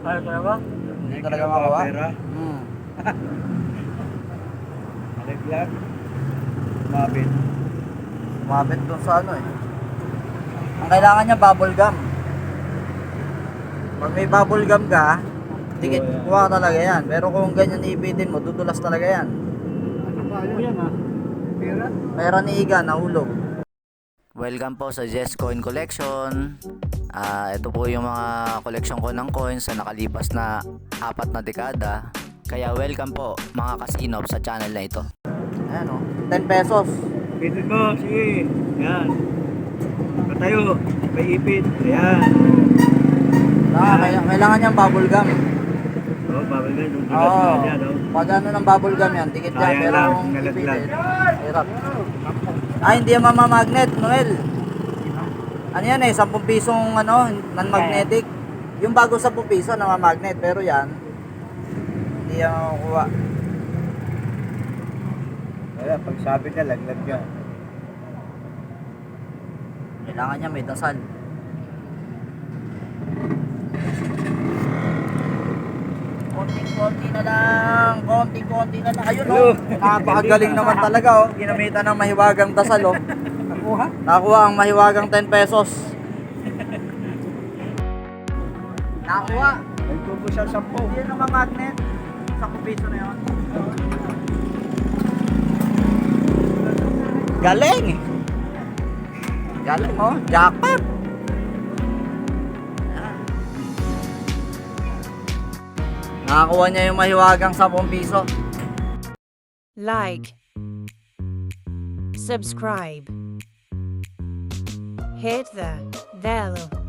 Ano talaga? Hindi talaga makawa. Pera, Hmm. alaglag, mabit. Mabit dun sa ano eh. Ang kailangan niya bubble gum. Pag may bubble gum ka, dikit, yan. kuha talaga yan. Pero kung ganyan iipitin mo, dudulas talaga yan. Ano pa yan ah? Pera? Pera ni Iga, nahulog. Welcome po sa Jess Coin Collection. Ah, ito po yung mga collection ko ng coins sa nakalipas na apat na dekada. Kaya welcome po mga kasinop sa channel na ito. Ayan o, 10 pesos. Ipitin mo, sige. Yan. Patayo, may ipit. Ayan. Ah, kaya- kailangan niyang bubble gum. Oh, babal nga, nung dulas Oo. na dyan, oh. Pag ano ng bubble gum yan, dikit yan. Sayang Pero lang, kung nalaglag. ipitin, hirap. Ah, hindi yan mamamagnet, Noel. Ano yan eh, 10 pisong ano, non-magnetic. Yung bago 10 piso, namamagnet. Pero yan, hindi yan makukuha. Kaya, pag sabi ka, laglag ka. Kailangan niya may dasal. Konting-konti na lang, konting-konti na lang. Ayun oh, napakagaling naman talaga oh. Ginamitan ng mahiwagang dasal oh. Nakuha? Nakuha ang mahiwagang 10 pesos. Nakuha. May tubo siya sampo. Hindi naman magnet. 10 piso na yun. Galing! Galing oh, jackpot! Nakakuha niya yung mahiwagang 10 piso. like, subscribe, hit the bell